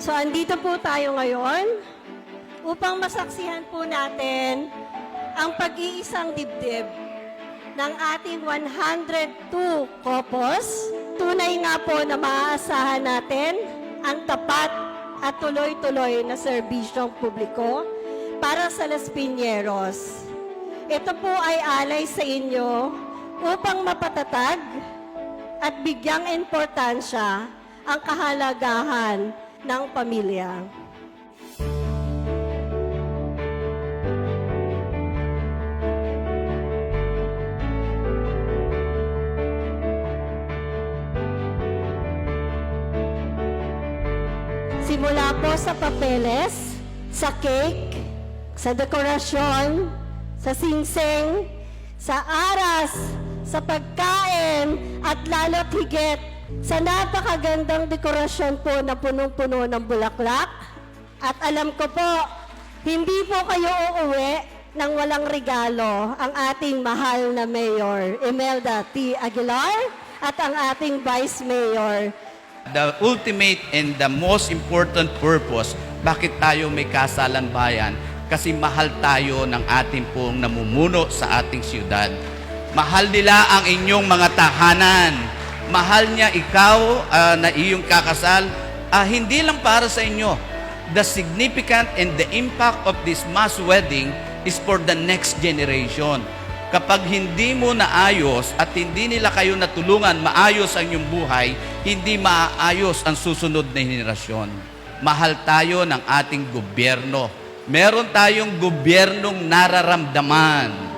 So, andito po tayo ngayon upang masaksihan po natin ang pag-iisang dibdib ng ating 102 kopos. Tunay nga po na maaasahan natin ang tapat at tuloy-tuloy na serbisyong publiko para sa Las Piñeros. Ito po ay alay sa inyo upang mapatatag at bigyang importansya ang kahalagahan ng pamilya. Simula po sa papeles, sa cake, sa dekorasyon, sa singsing, sa aras, sa pagkain, at lalo't higit sa napakagandang dekorasyon po na punong-puno ng bulaklak. At alam ko po, hindi po kayo uuwi ng walang regalo ang ating mahal na Mayor, Imelda T. Aguilar, at ang ating Vice Mayor, The ultimate and the most important purpose, bakit tayo may kasalan bayan? Kasi mahal tayo ng ating pong namumuno sa ating siyudad. Mahal nila ang inyong mga tahanan. Mahal niya ikaw ah, na iyong kakasal, ah, hindi lang para sa inyo. The significant and the impact of this mass wedding is for the next generation. Kapag hindi mo naayos at hindi nila kayo natulungan maayos ang inyong buhay, hindi maayos ang susunod na henerasyon. Mahal tayo ng ating gobyerno. Meron tayong gobyernong nararamdaman